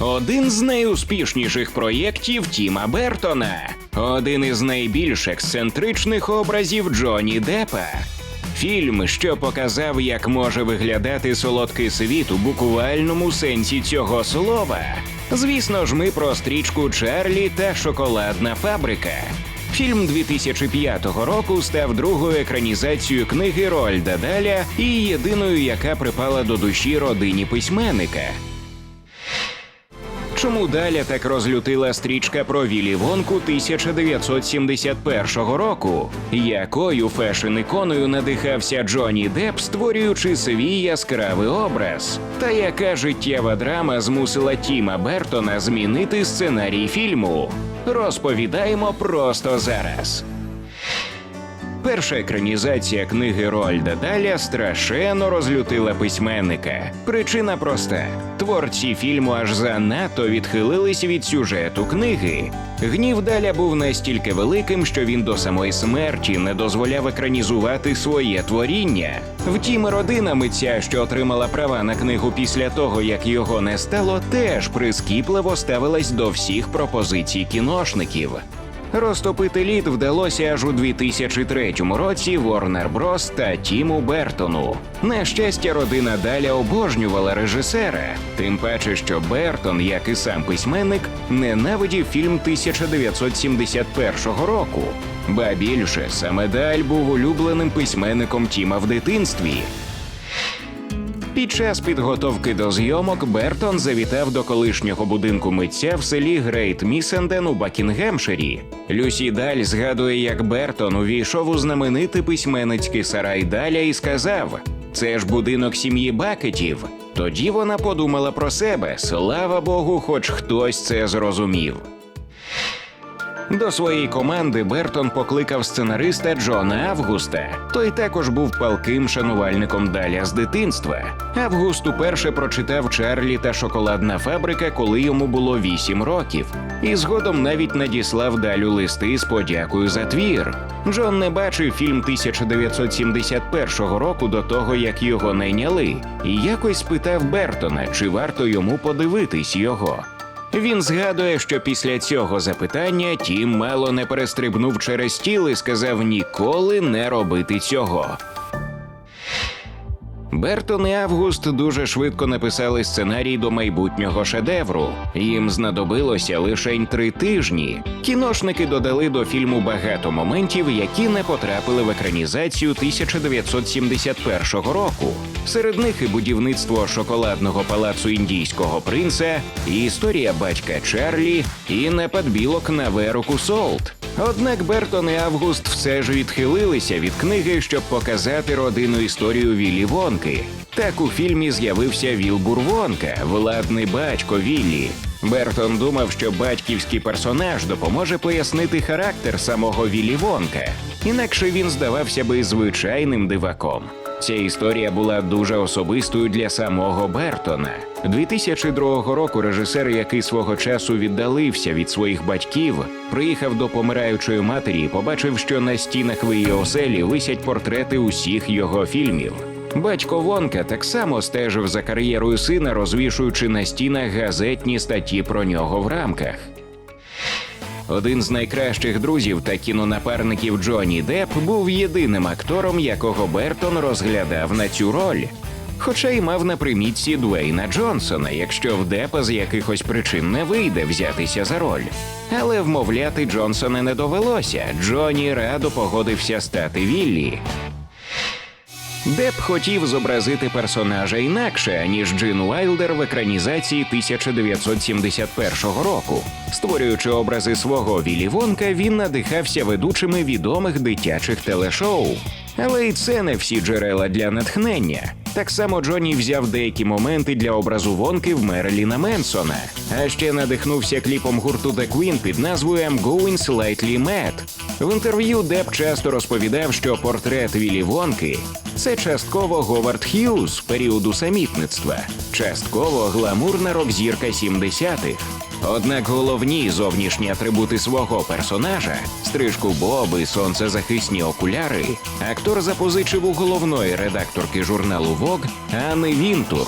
Один з найуспішніших проєктів Тіма Бертона, один із найбільш ексцентричних образів Джоні Деппа. Фільм, що показав, як може виглядати солодкий світ у буквальному сенсі цього слова. Звісно ж, ми про стрічку Чарлі та Шоколадна фабрика. Фільм 2005 року став другою екранізацією книги Рольда Даля і єдиною, яка припала до душі родині письменника. Чому Даля так розлютила стрічка про Вілі Вонку 1971 року, якою фешн-іконою надихався Джонні Депп, створюючи свій яскравий образ, та яка життєва драма змусила Тіма Бертона змінити сценарій фільму? Розповідаємо просто зараз. Перша екранізація книги Рольда Даля страшенно розлютила письменника. Причина проста: творці фільму аж занадто відхилились від сюжету книги. Гнів Даля був настільки великим, що він до самої смерті не дозволяв екранізувати своє творіння. Втім, родина митця, що отримала права на книгу після того, як його не стало, теж прискіпливо ставилась до всіх пропозицій кіношників. Розтопити лід вдалося аж у 2003 році Warner Bros. та Тіму Бертону. На щастя, родина Даля обожнювала режисера, тим паче, що Бертон, як і сам письменник, ненавидів фільм 1971 року. Ба більше саме Даль був улюбленим письменником Тіма в дитинстві. Під час підготовки до зйомок Бертон завітав до колишнього будинку митця в селі Грейт Місенден у Бакінгемширі. Люсі Даль згадує, як Бертон увійшов у знаменитий письменницький сарай Даля і сказав: Це ж будинок сім'ї Бакетів. Тоді вона подумала про себе. Слава Богу, хоч хтось це зрозумів. До своєї команди Бертон покликав сценариста Джона Августа. Той також був палким шанувальником Даля з дитинства. Август уперше прочитав Чарлі та Шоколадна фабрика, коли йому було 8 років, і згодом навіть надіслав Далю листи з подякою за твір. Джон не бачив фільм 1971 року до того, як його найняли, і якось спитав Бертона, чи варто йому подивитись його. Він згадує, що після цього запитання Тім мало не перестрибнув через тіл і сказав ніколи не робити цього. Бертон і Август дуже швидко написали сценарій до майбутнього шедевру. Їм знадобилося лише три тижні. Кіношники додали до фільму багато моментів, які не потрапили в екранізацію 1971 року. Серед них і будівництво шоколадного палацу індійського принца, і історія батька Чарлі, і напад білок на Веруку Солт. Однак Бертон і Август все ж відхилилися від книги, щоб показати родинну історію Віллі Вонки. Так у фільмі з'явився Вілбур Вонка, владний батько Віллі. Бертон думав, що батьківський персонаж допоможе пояснити характер самого Віллі Вонка. Інакше він здавався би звичайним диваком. Ця історія була дуже особистою для самого Бертона. 2002 року режисер, який свого часу віддалився від своїх батьків, приїхав до помираючої матері і побачив, що на стінах в її оселі висять портрети усіх його фільмів. Батько Вонка так само стежив за кар'єрою сина, розвішуючи на стінах газетні статті про нього в рамках. Один з найкращих друзів та кінонапарників Джонні Депп був єдиним актором, якого Бертон розглядав на цю роль. Хоча й мав на примітці Дуейна Джонсона, якщо в Депа з якихось причин не вийде взятися за роль. Але вмовляти Джонсона не довелося. Джонні радо погодився стати Віллі. Деп хотів зобразити персонажа інакше, ніж Джин Уайлдер в екранізації 1971 року. Створюючи образи свого Вілі Вонка, він надихався ведучими відомих дитячих телешоу. Але й це не всі джерела для натхнення. Так само Джонні взяв деякі моменти для образу Вонки в Мерліна Менсона, а ще надихнувся кліпом гурту The Queen під назвою I'm Going Slightly Mad. В інтерв'ю Деп часто розповідав, що портрет Віллі Вонки це частково Говард Х'юз періоду самітництва, частково гламурна рок-зірка 70-х. Однак головні зовнішні атрибути свого персонажа стрижку Боби, сонцезахисні окуляри, актор запозичив у головної редакторки журналу Vogue Анни Вінтур.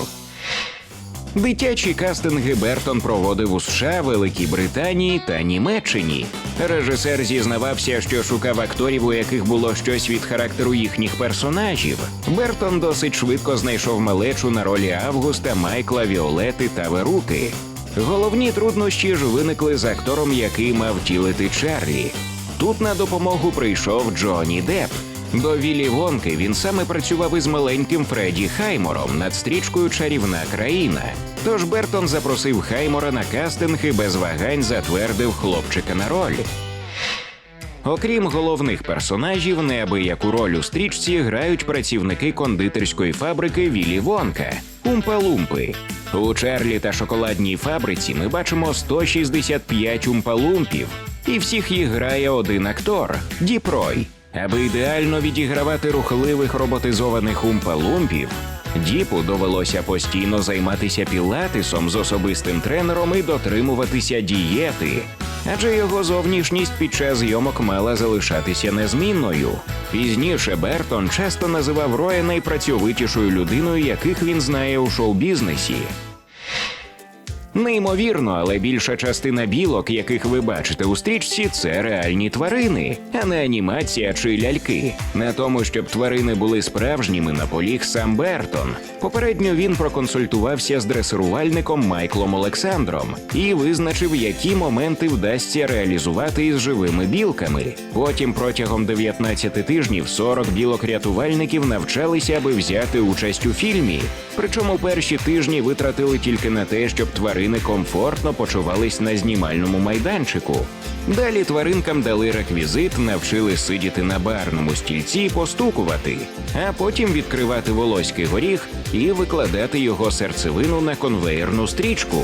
Дитячі кастинги Бертон проводив у США, Великій Британії та Німеччині. Режисер зізнавався, що шукав акторів, у яких було щось від характеру їхніх персонажів. Бертон досить швидко знайшов малечу на ролі Августа, Майкла, Віолети та Веруки. Головні труднощі ж виникли з актором, який мав тілити Чарлі. Тут на допомогу прийшов Джонні Депп. До Віллі Вонки він саме працював із маленьким Фредді Хаймором над стрічкою Чарівна країна. Тож Бертон запросив Хаймора на кастинг і без вагань затвердив хлопчика на роль. Окрім головних персонажів, неабияку роль у стрічці грають працівники кондитерської фабрики Віллі Вонка Умпалумпи. У Чарлі та шоколадній фабриці ми бачимо 165 умпалумпів, і всіх їх грає один актор Діпрой. Аби ідеально відігравати рухливих роботизованих умпалумпів, Діпу довелося постійно займатися пілатисом з особистим тренером і дотримуватися дієти, адже його зовнішність під час зйомок мала залишатися незмінною. Пізніше Бертон часто називав Роя найпрацьовитішою людиною, яких він знає у шоу-бізнесі. Неймовірно, але більша частина білок, яких ви бачите у стрічці, це реальні тварини, а не анімація чи ляльки. На тому, щоб тварини були справжніми, наполіг сам Бертон. Попередньо він проконсультувався з дресирувальником Майклом Олександром і визначив, які моменти вдасться реалізувати із живими білками. Потім протягом 19 тижнів 40 білок-рятувальників навчалися, аби взяти участь у фільмі. Причому перші тижні витратили тільки на те, щоб тварини комфортно почувались на знімальному майданчику. Далі тваринкам дали реквізит, навчили сидіти на барному стільці і постукувати, а потім відкривати волоський горіх і викладати його серцевину на конвеєрну стрічку.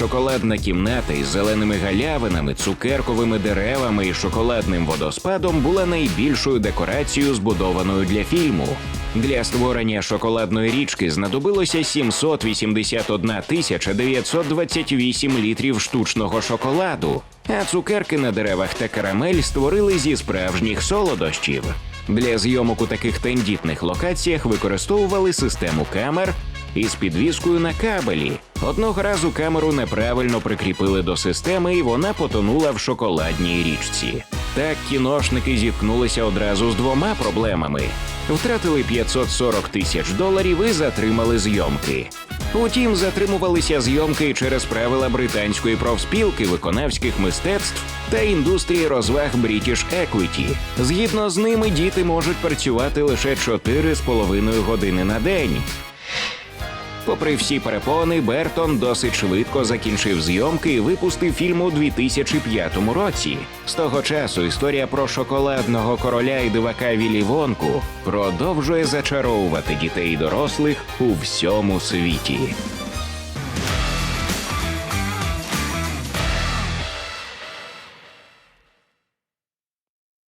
Шоколадна кімната із зеленими галявинами, цукерковими деревами і шоколадним водоспадом була найбільшою декорацією, збудованою для фільму. Для створення шоколадної річки знадобилося 781 тисяча 928 літрів штучного шоколаду, а цукерки на деревах та карамель створили зі справжніх солодощів. Для зйомок у таких тендітних локаціях використовували систему камер із підвіскою на кабелі. Одного разу камеру неправильно прикріпили до системи, і вона потонула в шоколадній річці. Так кіношники зіткнулися одразу з двома проблемами: втратили 540 тисяч доларів і затримали зйомки. Утім, затримувалися зйомки через правила британської профспілки виконавських мистецтв та індустрії розваг British Equity. Згідно з ними, діти можуть працювати лише 4,5 години на день. Попри всі перепони, Бертон досить швидко закінчив зйомки і випустив фільм у 2005 році. З того часу історія про шоколадного короля і дивака Вілі Вонку продовжує зачаровувати дітей і дорослих у всьому світі.